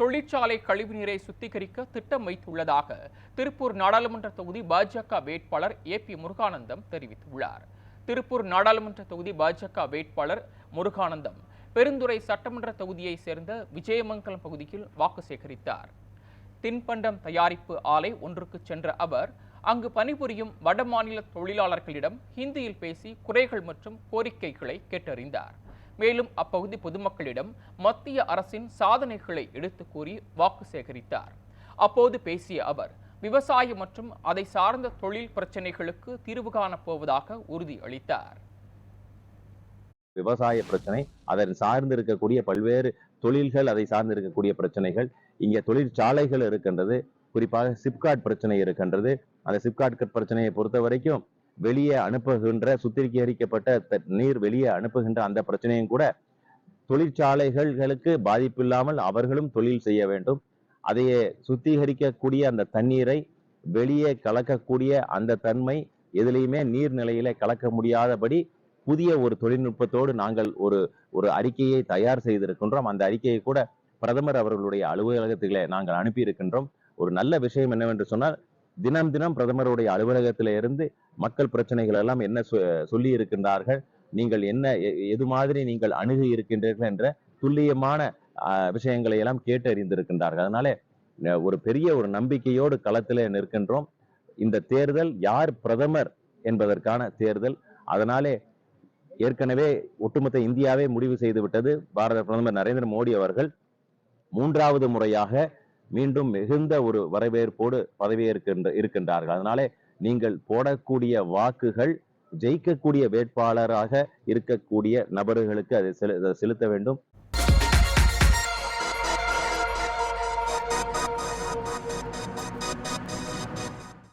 தொழிற்சாலை கழிவுநீரை சுத்திகரிக்க திட்டம் வைத்துள்ளதாக திருப்பூர் நாடாளுமன்ற தொகுதி பாஜக வேட்பாளர் ஏ பி முருகானந்தம் தெரிவித்துள்ளார். திருப்பூர் நாடாளுமன்ற தொகுதி பாஜக வேட்பாளர் முருகானந்தம் பெருந்துறை சட்டமன்ற தொகுதியைச் சேர்ந்த விஜயமங்கலம் பகுதியில் வாக்கு சேகரித்தார். தின்பண்டம் தயாரிப்பு ஆலை ஒன்றுக்கு சென்ற அவர் அங்கு பணிபுரியும் வடமாநில தொழிலாளர்களிடம் ஹிந்தியில் பேசி குறைகள் மற்றும் கோரிக்கைகளை கேட்டறிந்தார். மேலும் அப்பகுதி பொதுமக்களிடம் மத்திய அரசின் சாதனைகளை எடுத்து கூறி வாக்கு சேகரித்தார். அப்போது பேசிய அவர் விவசாயம் மற்றும் அதை சார்ந்த தொழில் பிரச்சனைகளுக்கு தீர்வு காணப்போவதாக உறுதி உறுதியளித்தார் விவசாய பிரச்சனை அதன் சார்ந்து இருக்கக்கூடிய பல்வேறு தொழில்கள் அதை சார்ந்து இருக்கக்கூடிய பிரச்சனைகள் இங்கே தொழிற்சாலைகள் இருக்கின்றது குறிப்பாக சிப்காட் பிரச்சனை இருக்கின்றது. அந்த சிப்காட் பிரச்சனையை பொறுத்த வரைக்கும் வெளியே அனுப்புகின்ற சுத்திகரிக்கப்பட்ட த- நீர் வெளியே அனுப்புகின்ற அந்த பிரச்சனையும் கூட தொழிற்சாலைகளுக்கு பாதிப்பில்லாமல் அவர்களும் தொழில் செய்ய வேண்டும். அதையே சுத்திகரிக்கக்கூடிய அந்த தண்ணீரை வெளியே கலக்கக்கூடிய அந்த தன்மை எதுலேயுமே நீர்நிலையில கலக்க முடியாதபடி புதிய ஒரு தொழில்நுட்பத்தோடு நாங்கள் ஒரு ஒரு அறிக்கையை தயார் செய்திருக்கின்றோம். அந்த அறிக்கையை கூட பிரதமர் அவர்களுடைய அலுவலகத்திலே நாங்கள் அனுப்பி இருக்கின்றோம் ஒரு நல்ல விஷயம் என்னவென்று சொன்னால் தினம் தினம் பிரதமருடைய அலுவலகத்தில இருந்து மக்கள் பிரச்சனைகள் எல்லாம் என்ன சொ- சொல்லி இருக்கின்றார்கள் நீங்கள் என்ன எ- எது மாதிரி நீங்கள் அணுகி இருக்கின்றீர்கள் என்ற துல்லியமான விஷயங்களை எல்லாம் கேட்டு அறிந்திருக்கின்றார்கள் அதனால ஒரு பெரிய ஒரு நம்பிக்கையோடு களத்திலே நிற்கின்றோம். இந்த தேர்தல் யார் பிரதமர் என்பதற்கான தேர்தல். அதனாலே ஏற்கனவே ஒட்டுமொத்த இந்தியாவே முடிவு செய்து விட்டது. பாரத பிரதமர் நரேந்திர மோடி அவர்கள். மூன்றாவது முறையாக மீண்டும் மிகுந்த ஒரு வரவேற்போடு பதவியேற்கின்ற இருக்கின்றார்கள். அதனாலே நீங்கள் போடக்கூடிய வாக்குகள் ஜெயிக்கக்கூடிய வேட்பாளராக இருக்கக்கூடிய நபர்களுக்கு அதை செலு- செலுத்த வேண்டும்.